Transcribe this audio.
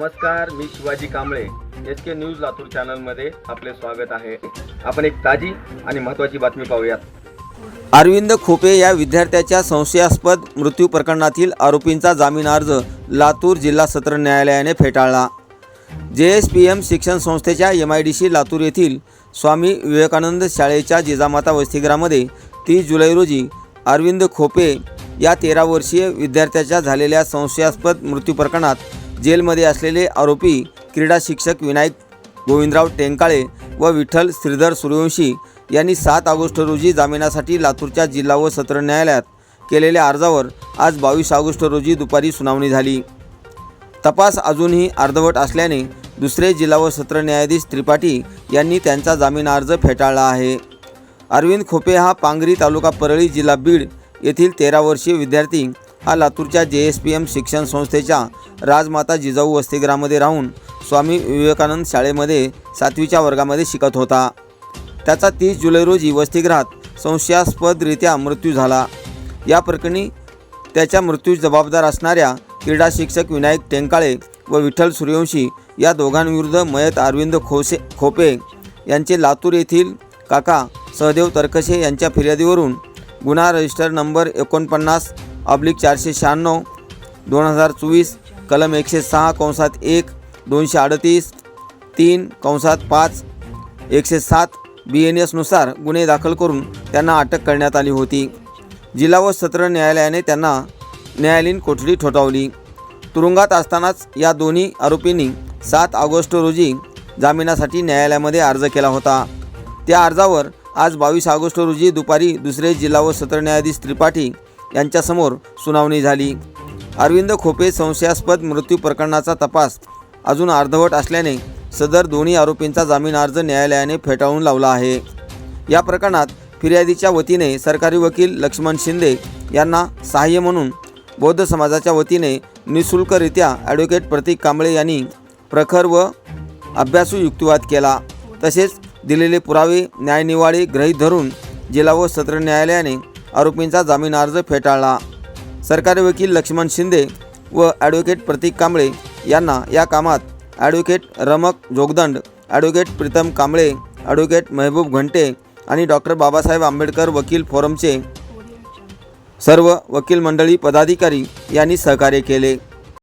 नमस्कार मी Shivaji Kamble. S K news Latur चॅनलमध्ये आपले स्वागत आहे. आपण एक ताजी आणि महत्त्वाची बातमी पाहूयात. अरविंद खोपे या विद्यार्थ्याच्या संशयास्पद मृत्यू प्रकरणातील आरोपींचा जामीन अर्ज लातूर जिल्हा सत्र न्यायालयाने फेटाळला. जे एस पी एम शिक्षण संस्थेच्या M I D C Latur येथील स्वामी विवेकानंद शाळेच्या जिजामाता वसतिगृहामध्ये तीस जुलै रोजी अरविंद खोपे या तेरा वर्षीय विद्यार्थ्याच्या झालेल्या संशयास्पद मृत्यू प्रकरणात जेलमध्ये असलेले आरोपी क्रीडा शिक्षक विनायक गोविंदराव टेंकाळे व विठ्ठल श्रीधर सूर्यवंशी यांनी सात ऑगस्ट रोजी जामिनासाठी लातूरच्या जिल्हा व सत्र न्यायालयात केलेल्या अर्जावर आज बावीस ऑगस्ट रोजी दुपारी सुनावणी झाली. तपास अजूनही अर्धवट असल्याने दुसरे जिल्हा व सत्र न्यायाधीश त्रिपाठी यांनी त्यांचा जामीन अर्ज फेटाळला आहे. अरविंद खोपे हा पांगरी तालुका परळी जिल्हा बीड येथील तेरा वर्षीय विद्यार्थी हा लातूरच्या जे एस पी एम शिक्षण संस्थेच्या राजमाता जिजाऊ वसतिगृहामध्ये राहून स्वामी विवेकानंद शाळेमध्ये सातवीच्या वर्गामध्ये शिकत होता. त्याचा तीस जुलै रोजी वसतिगृहात संशयास्पदरित्या मृत्यू झाला. या प्रकरणी त्याच्या मृत्यूस जबाबदार असणाऱ्या क्रीडा शिक्षक विनायक टेंकाळे व विठ्ठल सूर्यवंशी या दोघांविरुद्ध मयत अरविंद खोसे खोपे यांचे लातूर येथील काका सहदेव तरकशे यांच्या फिर्यादीवरून गुन्हा रजिस्टर नंबर एकोणपन्नास ऑब्लिक चारशे शहाण्णव दोन हजार चोवीस कलम एकशे सहा कंसात एक दोनशे अडतीस तीन कंसात पाच एकशे सात बी एन एसनुसार गुन्हे दाखल करून त्यांना अटक करण्यात आली होती. जिल्हा व सत्र न्यायालयाने त्यांना न्यायालयीन कोठडी ठोठावली. तुरुंगात असतानाच या दोन्ही आरोपींनी सात ऑगस्ट रोजी जामिनासाठी न्यायालयामध्ये अर्ज केला होता. त्या अर्जावर आज बावीस ऑगस्ट रोजी दुपारी दुसरे जिल्हा व सत्र न्यायाधीश त्रिपाठी यांच्यासमोर सुनावणी झाली. अरविंद खोपे संशयास्पद मृत्यू प्रकरणाचा तपास. अजून अर्धवट असल्याने सदर दोन्ही आरोपींचा जामीन अर्ज न्यायालयाने फेटाळून लावला आहे. या प्रकरणात फिर्यादीच्या वतीने सरकारी वकील लक्ष्मण शिंदे यांना सहाय्य म्हणून बौद्ध समाजाच्या वतीने निशुल्करित्या ॲडव्होकेट प्रतीक कांबळे यांनी प्रखर व अभ्यासू युक्तिवाद केला. तसेच दिलेले पुरावे न्यायनिवाडे गृहीत धरून जिल्हा व सत्र न्यायालयाने आरोपींचा जामीन अर्ज फेटाळला. सरकारी वकील लक्ष्मण शिंदे व ॲडव्होकेट प्रतीक कांबळे यांना या कामात advocate Ramak Jogdand advocate Pritam Kamble advocate Mehboob Ghante आणि डॉक्टर बाबासाहेब आंबेडकर वकील फोरमचे सर्व वकील मंडळी पदाधिकारी यांनी सहकार्य केले.